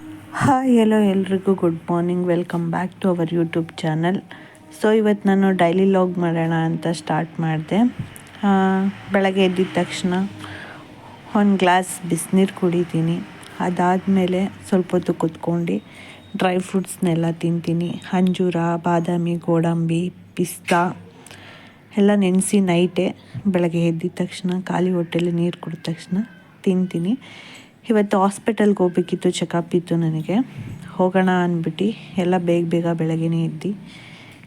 Hi hello ಎಲ್ರಿಗೂ good morning welcome back to our YouTube channel so ಇವತ್ತು ನಾನು daily log ಮಾಡೋಣ ಅಂತ ಸ್ಟಾರ್ಟ್ ಮಾಡಿದೆ. ಬೆಳಗ್ಗೆ ಎದ್ದಿದ ತಕ್ಷಣ ಒಂದು ಗ್ಲಾಸ್ ಬಿಸಿನೀರು ಕುಡಿತೀನಿ. ಅದಾದಮೇಲೆ ಸ್ವಲ್ಪ ಹೊತ್ತು ಕುತ್ಕೊಂಡು ಡ್ರೈ ಫ್ರೂಟ್ಸ್ನೆಲ್ಲ ತಿಂತೀನಿ. ಅಂಜೂರ, ಬಾದಾಮಿ, ಗೋಡಂಬಿ, ಪಿಸ್ತಾ ಎಲ್ಲ ನೆನೆಸಿ ನೈಟೇ ಬೆಳಗ್ಗೆ ಎದ್ದಿದ ತಕ್ಷಣ, ಖಾಲಿ ಹೊಟ್ಟೆಲಿ ನೀರು ಕುಡಿದ ತಕ್ಷಣ ತಿಂತೀನಿ. ಇವತ್ತು ಹಾಸ್ಪಿಟಲ್ಗೆ ಹೋಗ್ಬೇಕಿತ್ತು ಚೆಕಪ್ ಇತ್ತು ನನಗೆ. ಹೋಗೋಣ ಅಂದ್ಬಿಟ್ಟು ಎಲ್ಲ ಬೇಗ ಬೇಗ ಬೆಳಗ್ಗೆನೇ ಇದ್ದು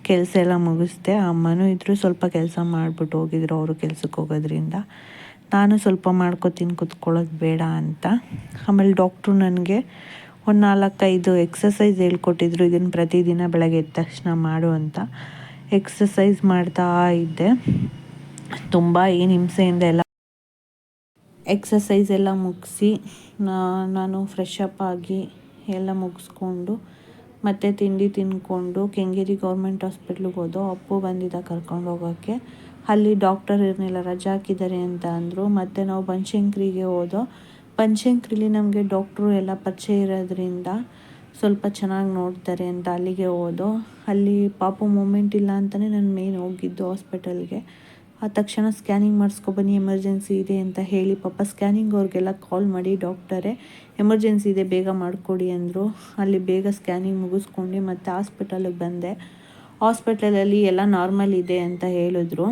ಕೆಲಸ ಎಲ್ಲ ಮುಗಿಸ್ದೆ. ಅಮ್ಮನೂ ಇದ್ದರು ಸ್ವಲ್ಪ ಕೆಲಸ ಮಾಡಿಬಿಟ್ಟು ಹೋಗಿದ್ರು ಅವರು ಕೆಲ್ಸಕ್ಕೆ ಹೋಗೋದ್ರಿಂದ. ನಾನು ಸ್ವಲ್ಪ ಮಾಡ್ಕೊತೀನಿ ಕುತ್ಕೊಳ್ಳೋದು ಬೇಡ ಅಂತ. ಆಮೇಲೆ ಡಾಕ್ಟ್ರು ನನಗೆ ಒಂದು ನಾಲ್ಕೈದು ಎಕ್ಸಸೈಸ್ ಹೇಳ್ಕೊಟ್ಟಿದ್ರು. ಇದನ್ನು ಪ್ರತಿದಿನ ಬೆಳಗ್ಗೆ ಎದ್ದ ತಕ್ಷಣ ಮಾಡು ಅಂತ. ಎಕ್ಸಸೈಸ್ ಮಾಡ್ತಾ ಇದ್ದೆ. ತುಂಬ ಏನು ಹಿಂಸೆಯಿಂದ ಎಲ್ಲ ಎಕ್ಸಸೈಸ್ ಎಲ್ಲ ಮುಗಿಸಿ ನಾನು ಫ್ರೆಶ್ ಅಪ್ ಆಗಿ ಎಲ್ಲ ಮುಗಿಸ್ಕೊಂಡು, ಮತ್ತೆ ತಿಂಡಿ ತಿಂದ್ಕೊಂಡು ಕೆಂಗೇರಿ ಗೌರ್ಮೆಂಟ್ ಹಾಸ್ಪಿಟ್ಲಿಗೆ ಹೋದೋ ಅಪ್ಪು ಬಂದಿದ್ದ ಕರ್ಕೊಂಡು ಹೋಗೋಕ್ಕೆ ಅಲ್ಲಿ ಡಾಕ್ಟರ್ ಇರಲಿಲ್ಲ, ರಜಾ ಹಾಕಿದ್ದಾರೆ ಅಂತ ಅಂದರು. ಮತ್ತು ನಾವು ಬನಶಂಕ್ರಿಗೆ ಹೋದೋ ಪಂಚಂಕ್ರಿಲಿ ನಮಗೆ ಡಾಕ್ಟ್ರು ಎಲ್ಲ ಪರಿಚಯ ಇರೋದ್ರಿಂದ ಸ್ವಲ್ಪ ಚೆನ್ನಾಗಿ ನೋಡ್ತಾರೆ ಅಂತ ಅಲ್ಲಿಗೆ ಹೋದೋ. ಅಲ್ಲಿ ಪಾಪು ಮೂಮೆಂಟ್ ಇಲ್ಲ ಅಂತಲೇ ನಾನು ಮೇನ್ ಹೋಗಿದ್ದು ಹಾಸ್ಪಿಟಲ್ಗೆ ಆ ತಕ್ಷಣ ಸ್ಕ್ಯಾನಿಂಗ್ ಮಾಡಿಸ್ಕೊಬನ್ನಿ ಎಮರ್ಜೆನ್ಸಿ ಇದೆ ಅಂತ ಹೇಳಿ ಪಾಪ ಸ್ಕ್ಯಾನಿಂಗ್ ಅವ್ರಿಗೆಲ್ಲ ಕಾಲ್ ಮಾಡಿ, ಡಾಕ್ಟರೇ, ಎಮರ್ಜೆನ್ಸಿ ಇದೆ, ಬೇಗ ಮಾಡಿಕೊಡಿ ಅಂದರು. ಅಲ್ಲಿ ಬೇಗ ಸ್ಕ್ಯಾನಿಂಗ್ ಮುಗಿಸ್ಕೊಂಡು ಮತ್ತು ಹಾಸ್ಪಿಟಲಿಗೆ ಬಂದೆ. ಹಾಸ್ಪಿಟಲಲ್ಲಿ ಎಲ್ಲ ನಾರ್ಮಲ್ ಇದೆ ಅಂತ ಹೇಳಿದ್ರು.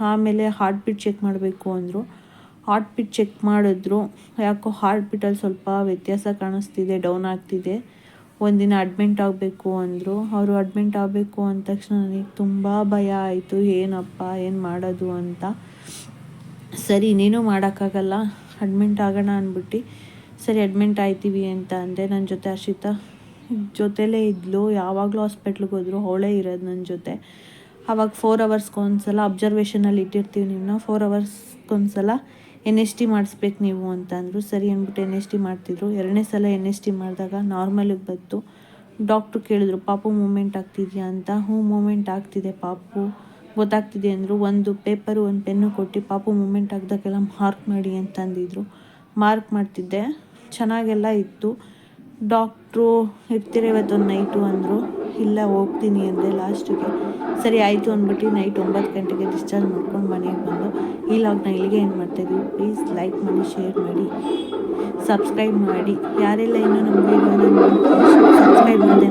ಆಮೇಲೆ ಹಾರ್ಟ್ ಬೀಟ್ ಚೆಕ್ ಮಾಡಬೇಕು ಅಂದರು. ಹಾರ್ಟ್ ಬೀಟ್ ಚೆಕ್ ಮಾಡಿದ್ರು. ಯಾಕೋ ಹಾರ್ಟ್ ಬೀಟಲ್ಲಿ ಸ್ವಲ್ಪ ವ್ಯತ್ಯಾಸ ಕಾಣಿಸ್ತಿದೆ, ಡೌನ್ ಆಗ್ತಿದೆ. ಒಂದಿನ ಅಡ್ಮಿಂಟ್ ಆಗಬೇಕು ಅಂದರು. ಅವರು ಅಡ್ಮಿಂಟ್ ಆಗಬೇಕು ಅಂದ ತಕ್ಷಣ ನನಗೆ ತುಂಬ ಭಯ ಆಯಿತು. ಏನಪ್ಪ, ಏನು ಮಾಡೋದು? ಅಂತ. ಸರಿ ಇನ್ನೇನು ಮಾಡೋಕ್ಕಾಗಲ್ಲ. ಅಡ್ಮಿಂಟ್ ಆಗೋಣ ಅಂದ್ಬಿಟ್ಟು. ಸರಿ ಅಡ್ಮಿಂಟ್ ಆಯ್ತೀವಿ ಅಂತ ಅಂದೆ. ನನ್ನ ಜೊತೆ ಹರ್ಷಿತಾ ಜೊತೆಲೇ ಇದ್ಲು. ಯಾವಾಗಲೂ ಹಾಸ್ಪಿಟ್ಲಿಗೆ ಹೋದ್ರು. ಅವಳೇ ಇರೋದು ನನ್ನ ಜೊತೆ. ಆವಾಗ ಫೋರ್ ಅವರ್ಸ್ಗೊಂದ್ಸಲ ಅಬ್ಸರ್ವೇಷನಲ್ಲಿ ಇಟ್ಟಿರ್ತೀವಿ ನಿಮ್ಮನ್ನ ಫೋರ್ ಅವರ್ಸ್ಗೊಂದ್ಸಲ ಎನ್ ಎಸ್ ಟಿ ಮಾಡಿಸ್ಬೇಕು ನೀವು ಅಂತಂದರು, ಸರಿ ಅಂದ್ಬಿಟ್ಟು ಎನ್ ಎಸ್ ಟಿ ಮಾಡ್ತಿದ್ರು. ಎರಡನೇ ಸಲ ಎನ್ ಎಸ್ ಟಿ ಮಾಡಿದಾಗ ನಾರ್ಮಲಿಗೆ ಬಂತು. ಡಾಕ್ಟ್ರು ಕೇಳಿದ್ರು, ಪಾಪು ಮೂಮೆಂಟ್ ಆಗ್ತಿದೆಯಾ ಅಂತ? ಹ್ಞೂ ಮೂಮೆಂಟ್ ಆಗ್ತಿದೆ ಪಾಪು. ಗೊತ್ತಾಗ್ತಿದೆ ಅಂದರು, ಒಂದು ಪೇಪರು ಒಂದು ಪೆನ್ನು ಕೊಟ್ಟು ಪಾಪು ಮೂಮೆಂಟ್ ಆಗ್ದಾಗೆಲ್ಲ ಮಾರ್ಕ್ ಮಾಡಿ ಅಂತಂದಿದ್ರು. ಮಾರ್ಕ್ ಮಾಡ್ತಿದ್ದೆ. ಚೆನ್ನಾಗೆಲ್ಲ ಇತ್ತು. ಡಾಕ್ಟ್ರು ಇರ್ತೀರ ಇವತ್ತೊಂದು ನೈಟು ಅಂದರು, ಇಲ್ಲ, ಹೋಗ್ತೀನಿ ಅಂದೆ ಲಾಸ್ಟಿಗೆ ಸರಿ, ಆಯಿತು ಅಂದ್ಬಿಟ್ಟು ನೈಟ್ ಒಂಬತ್ತು ಗಂಟೆಗೆ ಡಿಸ್ಚಾರ್ಜ್ ಮಾಡ್ಕೊಂಡು ಮನೆಗೆ ಬಂದು ಈ ಲಾಗ್ನ ಇಲ್ಲಿಗೆ ಏನು ಮಾಡ್ತಾಯಿದ್ದೀವಿ ಪ್ಲೀಸ್ ಲೈಕ್ ಮಾಡಿ ಶೇರ್ ಮಾಡಿ ಸಬ್ಸ್ಕ್ರೈಬ್ ಮಾಡಿ. ಯಾರೆಲ್ಲ ಇನ್ನೂ ನಮ್ಮ ವೀಡಿಯೋನ ಸಬ್ಸ್ಕ್ರೈಬ್ ಮಾಡಿದೆ